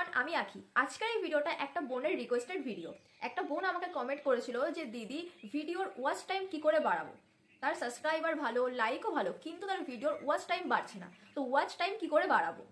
Everyone আমি আঁকি। আজকের এই ভিডিওটা একটা বোনের রিকোয়েস্টেড ভিডিও একটা বোন আমাকে কমেন্ট করেছিল যে, দিদি ভিডিওর ওয়াচ টাইম কি করে বাড়াবো? তার সাবস্ক্রাইবার ভালো লাইকও ভালো, কিন্তু তার ভিডিওর ওয়াচ টাইম বাড়ছে না। তো ওয়াচ টাইম কি করে বাড়াবো?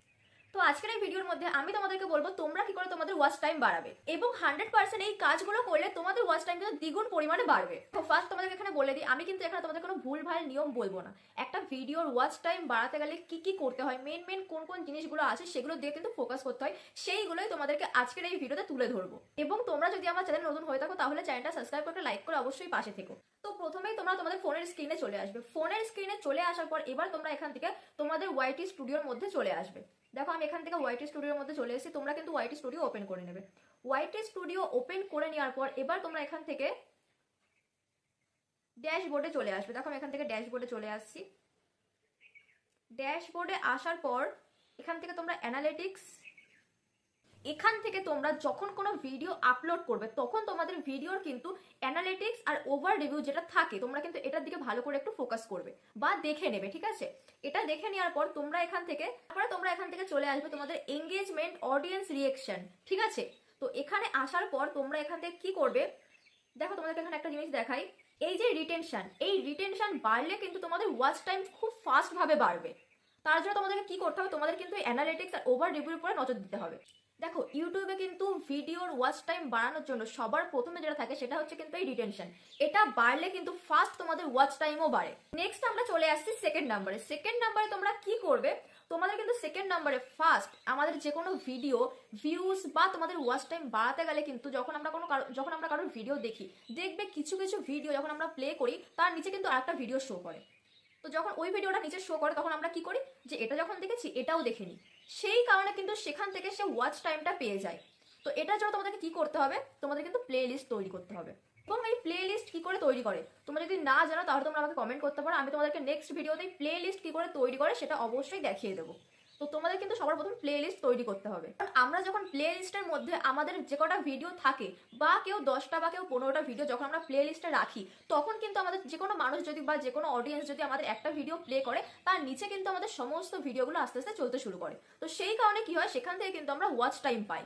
তো আজকের এই ভিডিওর মধ্যে আমি তোমাদেরকে বলব তোমরা কি করে তোমাদের ওয়াচ টাইম বাড়াবে এবং হান্ড্রেড পার্সেন্ট এই কাজগুলো করলে তোমাদের ওয়াচ টাইম কিন্তু দ্বিগুণ পরিমাণে বাড়বে। তো ফার্স্ট তোমাদেরকে এখানে বলে দিই, আমি কিন্তু এখানে তোমাদের কোনো ভুল ভালো নিয়ম বলব না। একটা ভিডিওর ওয়াচ টাইম বাড়াতে গেলে কি কি করতে হয় মেন মেন কোন কোন জিনিসগুলো আছে সেগুলো দিয়ে কিন্তু ফোকাস করতে হয়, সেইগুলোই তোমাদেরকে আজকের এই ভিডিওতে তুলে ধরবো। এবং তোমরা যদি আমার চ্যানেল নতুন হয়ে থাকো, তাহলে চ্যানেলটা সাবস্ক্রাইব করে লাইক করে অবশ্যই পাশে থেকো। তো প্রথমেই তোমরা তোমাদের ফোনের স্ক্রিনে চলে আসবে। ফোনের স্ক্রিনে চলে আসার পর এবার তোমরা এখান থেকে তোমাদের ওয়াইটি স্টুডিওর মধ্যে চলে আসবে। দেখো, আমি এখান থেকে ওয়াইটি স্টুডিওর মধ্যে চলে এসেছি, তোমরা কিন্তু ওয়াইটি স্টুডিও ওপেন করে নেবে। ওয়াইটি স্টুডিও ওপেন করে নেওয়ার পর এবার তোমরা এখান থেকে ড্যাশবোর্ডে চলে আসবে। দেখো, আমি এখান থেকে ড্যাশবোর্ডে চলে আসছি। ড্যাশবোর্ডে আসার পর এখান থেকে তোমরা অ্যানালিটিক্স এখান থেকে তোমরা যখন কোনো ভিডিও আপলোড করবে, তখন তোমাদের ভিডিওর কিন্তু অ্যানালিটিক্স আর ওভার রিভিউ যেটা থাকে, তোমরা কিন্তু এটার দিকে ভালো করে একটু ফোকাস করবে বা দেখে নেবে, ঠিক আছে? এটা দেখে নেওয়ার পর তোমরা এখান থেকে, তারপরে তোমরা এখান থেকে চলে আসবে তোমাদের এঙ্গেজমেন্ট অডিয়েন্স রিয়েকশন ঠিক আছে? তো এখানে আসার পর তোমরা এখান থেকে কি করবে? দেখো তোমাদেরকে এখানে একটা জিনিস দেখাই। এই যে রিটেনশন এই রিটেনশন বাড়লে কিন্তু তোমাদের ওয়াচ টাইম খুব ফাস্ট ভাবে বাড়বে। তার জন্য তোমাদেরকে কি করতে হবে? তোমাদের কিন্তু অ্যানালিটিক্স আর ওভার রিভিউর উপরে নজর দিতে হবে। দেখো ইউটিউবে কিন্তু ভিডিওর ওয়াচ টাইম বাড়ানোর জন্য সবার প্রথমে যেটা থাকে সেটা হচ্ছে কিন্তু এই রিটেনশন এটা বাড়লে কিন্তু ফার্স্ট তোমাদের ওয়াচ টাইমও বাড়ে। নেক্সট আমরা চলে আসছি সেকেন্ড নাম্বারে সেকেন্ড নাম্বারে তোমরা কি করবে? তোমাদের কিন্তু সেকেন্ড নাম্বারে ফার্স্ট আমাদের যে কোনো ভিডিও ভিউজ বা তোমাদের ওয়াচ টাইম বাড়াতে গেলে কিন্তু যখন আমরা কোনো যখন আমরা কারোর ভিডিও দেখি, দেখবে কিছু কিছু ভিডিও যখন আমরা প্লে করি, তার নিচে কিন্তু আরেকটা ভিডিও শো করে। তো যখন ওই ভিডিওটা নিচে শো করে, তখন আমরা কি করি? যে এটা যখন দেখেছি, এটাও দেখে নিই। সেই কারণে কিন্তু সেখান থেকে সে ওয়াচ টাইমটা পেয়ে যায়। তো এটার জন্য তোমাদেরকে কি করতে হবে? তোমাদের কিন্তু প্লে লিস্ট তৈরি করতে হবে। এবং এই প্লে লিস্ট কী করে তৈরি করে? তোমরা যদি না জানো, তাহলে তোমরা আমাকে কমেন্ট করতে পারো। আমি তোমাদেরকে নেক্সট ভিডিওতে প্লে লিস্ট কী করে তৈরি করে, সেটা অবশ্যই দেখিয়ে দেবো। তো তোমাদের কিন্তু সবার প্রথম প্লে লিস্ট তৈরি করতে হবে। কারণ আমরা যখন প্লে লিস্টের মধ্যে আমাদের যে কটা ভিডিও থাকে, বা কেউ দশটা বা কেউ পনেরোটা ভিডিও যখন আমরা প্লে লিস্টে রাখি, তখন কিন্তু আমাদের যে কোনো মানুষ যদি বা যে কোনো অডিয়েন্স যদি আমাদের একটা ভিডিও প্লে করে, তার নিচে কিন্তু আমাদের সমস্ত ভিডিওগুলো আস্তে আস্তে চলতে শুরু করে। তো সেই কারণে কি হয়, সেখান থেকে কিন্তু আমরা ওয়াচ টাইম পাই।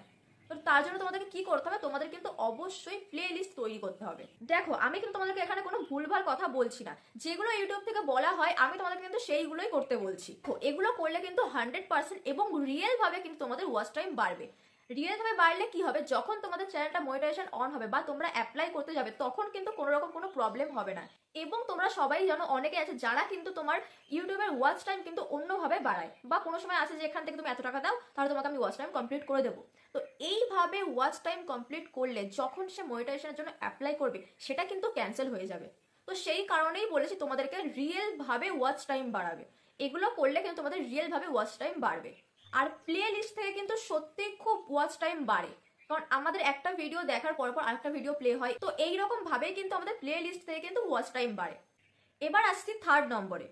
তো তার জন্য তোমাদেরকে কি করতে হবে? তোমাদের কিন্তু অবশ্যই প্লে লিস্ট তৈরি করতে হবে। দেখো, আমি কিন্তু তোমাদেরকে এখানে কোনো ভুলভাল কথা বলছি না। যেগুলো ইউটিউব থেকে বলা হয়, আমি তোমাদেরকে কিন্তু সেইগুলোই করতে বলছি। এগুলো করলে কিন্তু হান্ড্রেড পার্সেন্ট এবং রিয়েল ভাবে কিন্তু তোমাদের ওয়াচ টাইম বাড়বে। রিয়েল ভাবে বাড়লে কি হবে? যখন তোমাদের চ্যানেলটা মনিটাইজেশন অন হবে বা তোমরা অ্যাপ্লাই করতে যাবে, তখন কিন্তু কোনো রকম কোনো প্রবলেম হবে না। এবং তোমরা সবাই জানো, অনেকে আছে যারা কিন্তু তোমার ইউটিউবের ওয়াচ টাইম কিন্তু অন্যভাবে বাড়ায়। বা কোনো সময় আছে যে এখান থেকে তুমি এত টাকা দাও, তাহলে তোমাকে আমি ওয়াচ টাইম কমপ্লিট করে দেবো। তো এইভাবে ওয়াচ টাইম কমপ্লিট করলে যখন সে মনিটাইজেশনের জন্য অ্যাপ্লাই করবে, সেটা কিন্তু ক্যান্সেল হয়ে যাবে। তো সেই কারণেই বলেছি তোমাদেরকে রিয়েল ভাবে ওয়াচ টাইম বাড়াবে। এগুলো করলে কিন্তু তোমাদের রিয়েল ভাবে ওয়াচ টাইম বাড়বে। আর প্লে লিস্ট থেকে কিন্তু সত্যি খুব ওয়াচ টাইম বাড়ে। কারণ আমাদের একটা ভিডিও দেখার পর পর আরেকটা ভিডিও প্লে হয়, তো এইরকম ভাবেই কিন্তু আমাদের প্লে লিস্ট থেকে কিন্তু ওয়াচ টাইম বাড়ে। এবার আসছি থার্ড নম্বরে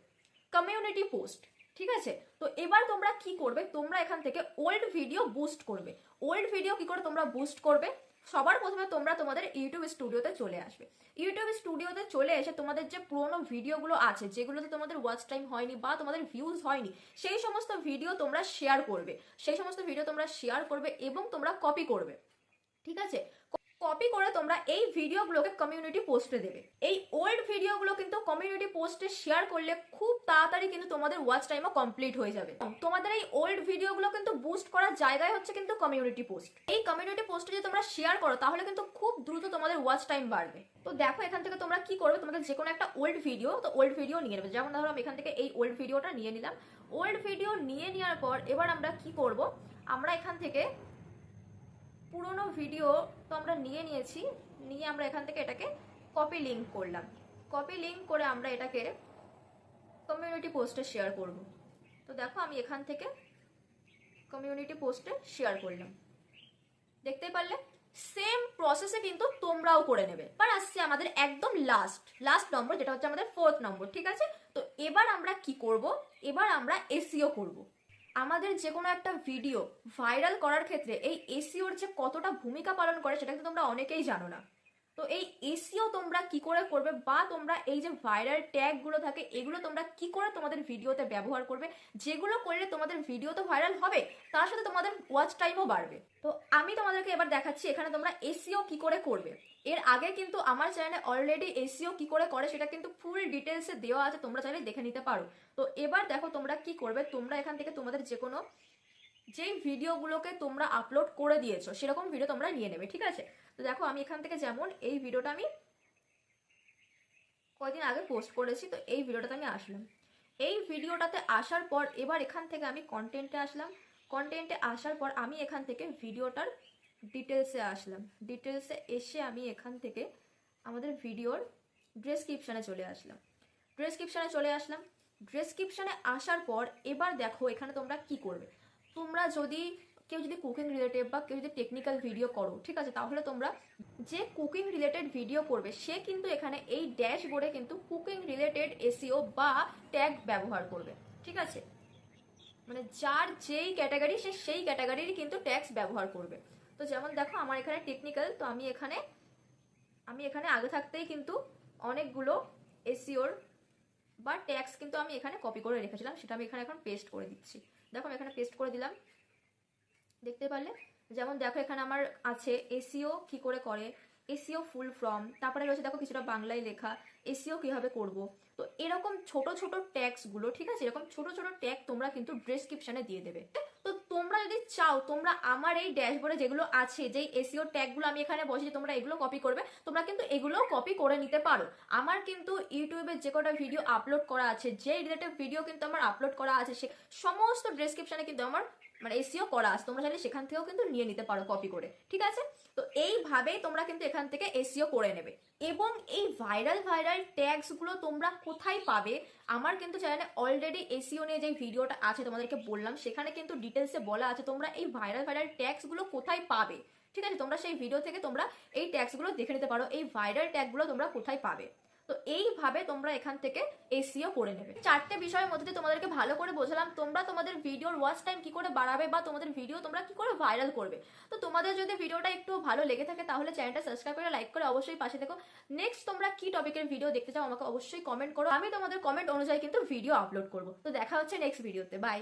কমিউনিটি পোস্ট ঠিক আছে? তো এবার তোমরা কি করবে? তোমরা এখান থেকে ওল্ড ভিডিও বুস্ট করবে। ওল্ড ভিডিও কি করে তোমরা বুস্ট করবে? সবার প্রথমে তোমরা তোমাদের ইউটিউব স্টুডিওতে চলে আসবে। ইউটিউব স্টুডিওতে চলে এসে তোমাদের যে পুরোনো ভিডিওগুলো আছে, যেগুলোতে তোমাদের ওয়াচ টাইম হয়নি বা তোমাদের ভিউজ হয়নি, সেই সমস্ত ভিডিও তোমরা শেয়ার করবে। সেই সমস্ত ভিডিও তোমরা শেয়ার করবে এবং তোমরা কপি করবে। ঠিক আছে? কপি করে তোমরা এই ভিডিওগুলোকে কমিউনিটি পোস্টে দেবে। এই ওল্ড ভিডিওগুলো কিন্তু কমিউনিটি পোস্টে শেয়ার করলে খুব তাড়াতাড়ি কিন্তু তোমাদের ওয়াচ টাইমও কমপ্লিট হয়ে যাবে। তোমাদের এই ওল্ড ভিডিওগুলো কিন্তু বুস্ট করার জায়গায় হচ্ছে কিন্তু কমিউনিটি পোস্ট এই কমিউনিটি পোস্টে যদি তোমরা শেয়ার করো, তাহলে কিন্তু খুব দ্রুত তোমাদের ওয়াচ টাইম বাড়বে। তো দেখো এখান থেকে তোমরা কি করবে? তোমাদের যে কোনো একটা ওল্ড ভিডিও তো ওল্ড ভিডিও নিয়ে নেবে। যেমন ধরো আমি এখান থেকে এই ওল্ড ভিডিওটা নিয়ে নিলাম। ওল্ড ভিডিও নিয়ে নেওয়ার পর এবার আমরা কি করব? আমরা এখান থেকে পুরোনো ভিডিও তো আমরা নিয়ে নিয়েছি। নিয়ে আমরা এখান থেকে এটাকে কপি লিঙ্ক করলাম। কপি লিঙ্ক করে আমরা এটাকে কমিউনিটি পোস্টে শেয়ার করব। তো দেখো, আমি এখান থেকে কমিউনিটি পোস্টে শেয়ার করলাম। দেখতে পারলে? সেম প্রসেসে কিন্তু তোমরাও করে নেবে। এবার আসছে আমাদের একদম লাস্ট লাস্ট নম্বর যেটা হচ্ছে আমাদের ফোর্থ নম্বর ঠিক আছে? তো এবার আমরা কি করব? এবার আমরা এসিও করব। আমাদের যে কোনো একটা ভিডিও ভাইরাল করার ক্ষেত্রে এই এসিওর যে কতটা ভূমিকা পালন করে সেটা কিন্তু তোমরা অনেকেই জানো না। তো এই এসিও তোমরা কি করে করবে বা তোমরা এই যে ভাইরাল ট্যাগগুলো থাকে, এগুলো তোমরা কি করে তোমাদের ভিডিওতে ব্যবহার করবে? যেগুলো করলে তোমাদের ভিডিও তো ভাইরাল হবে, তার সাথে তোমাদের ওয়াচ টাইমও বাড়বে। তো আমি তোমাদেরকে এবার দেখাচ্ছি এখানে তোমরা এসিও কি করে করবে। এর আগে কিন্তু আমার চ্যানেলে অলরেডি এসিও কি করে করে সেটা কিন্তু ফুল ডিটেলসে দেওয়া আছে, তোমরা চাইলে দেখে নিতে পারো। তো এবার দেখো তোমরা কি করবে, তোমরা এখান থেকে তোমাদের যে কোনো যেই ভিডিওগুলোকে তোমরা আপলোড করে দিয়েছ, সেরকম ভিডিও তোমরা নিয়ে নেবে, ঠিক আছে? তো দেখো, আমি এখান থেকে যেমন এই ভিডিওটা আমি কয়দিন আগে পোস্ট করেছি, তো এই ভিডিওটাতে আমি আসলাম। এই ভিডিওটাতে আসার পর, এবার এখান থেকে আমি কন্টেন্টে আসলাম। কন্টেন্টে আসার পর, আমি এখান থেকে ভিডিওটার ডিটেলসে আসলাম। ডিটেলসে এসে আমি এখান থেকে আমাদের ভিডিওর ড্রেসক্রিপশানে চলে আসলাম। ড্রেসক্রিপশানে চলে আসলাম। ড্রেসক্রিপশানে আসার পর, এবার দেখো, এখানে তোমরা কি করবে? তোমরা যদি কেউ যদি কুকিং রিলেটেড বা কেউ যদি টেকনিক্যাল ভিডিও করো, ঠিক আছে? তাহলে তোমরা যে কুকিং রিলেটেড ভিডিও করবে, সে কিন্তু এখানে এই ড্যাশবোর্ডে কিন্তু কুকিং রিলেটেড এসিও বা ট্যাগ ব্যবহার করবে, ঠিক আছে? মানে যার যেই ক্যাটাগরি সে সেই ক্যাটাগরির কিন্তু ট্যাক্স ব্যবহার করবে। তো যেমন দেখো, আমার এখানে টেকনিক্যাল তো আমি এখানে আমি এখানে আগে থাকতেই কিন্তু অনেকগুলো এসিওর বা ট্যাক্স কিন্তু আমি এখানে কপি করে রেখেছিলাম, সেটা আমি এখানে এখন পেস্ট করে দিচ্ছি। দেখো আমি এখানে পেস্ট করে দিলাম। দেখতে পারলে? যেমন দেখো এখানে আমার আছে এসিও কি করে করে? এসিও ফুল ফর্ম তারপরে রয়েছে দেখো কিছুটা বাংলায় লেখা, এসিও কীভাবে করব? তো এরকম ছোট ছোট ট্যাক্সগুলো ঠিক আছে? এরকম ছোট ছোট ট্যাগ তোমরা কিন্তু ডেসক্রিপশনে দিয়ে দেবে। তোমরা যদি চাও, তোমরা আমার এই ড্যাশবোর্ডে যেগুলো আছে, যেই এসিও ট্যাগগুলো আমি এখানে বসেছি, তোমরা এগুলো কপি করবে। তোমরা কিন্তু এগুলো কপি করে নিতে পারো। আমার কিন্তু ইউটিউবে যে কটা ভিডিও আপলোড করা আছে যে রিলেটেড ভিডিও কিন্তু আমার আপলোড করা আছে, সে সমস্ত ডেসক্রিপশনে কিন্তু আমার মানে এসিও করা আছে, তোমরা চাইলে সেখান থেকেও কিন্তু নিয়ে নিতে পারো কপি করে, ঠিক আছে? তো এইভাবেই তোমরা কিন্তু এখান থেকে এসিও করে নেবে। এবং এই ভাইরাল ভাইরাল ট্যাগসগুলো তোমরা কোথায় পাবে, আমার কিন্তু চ্যানেলে অলরেডি এসিও নিয়ে যে ভিডিওটা আছে তোমাদেরকে বললাম, সেখানে কিন্তু ডিটেলসে বলা আছে তোমরা এই ভাইরাল ভাইরাল ট্যাগসগুলো কোথায় পাবে, ঠিক আছে? তোমরা সেই ভিডিও থেকে তোমরা এই ট্যাগসগুলো দেখে নিতে পারো, এই ভাইরাল ট্যাগগুলো তোমরা কোথায় পাবে। তো এইভাবে তোমরা এখান থেকে এসিও করে নেবে। চারটে বিষয়ের মধ্যে তোমাদেরকে ভালো করে বোঝালাম, তোমরা তোমাদের ভিডিওর ওয়াচ টাইম কি করে বাড়াবে বা তোমাদের ভিডিও তোমরা কি করে ভাইরাল করবে। তো তোমাদের যদি ভিডিওটা একটু ভালো লেগে থাকে তাহলে চ্যানেলটা সাবস্ক্রাইব করে লাইক করে অবশ্যই পাশে দেখো নেক্সট তোমরা কি টপিকের ভিডিও দেখতে চাও আমাকে অবশ্যই কমেন্ট করো। আমি তোমাদের কমেন্ট অনুযায়ী কিন্তু ভিডিও আপলোড করব। তো দেখা হচ্ছে নেক্সট ভিডিওতে বাই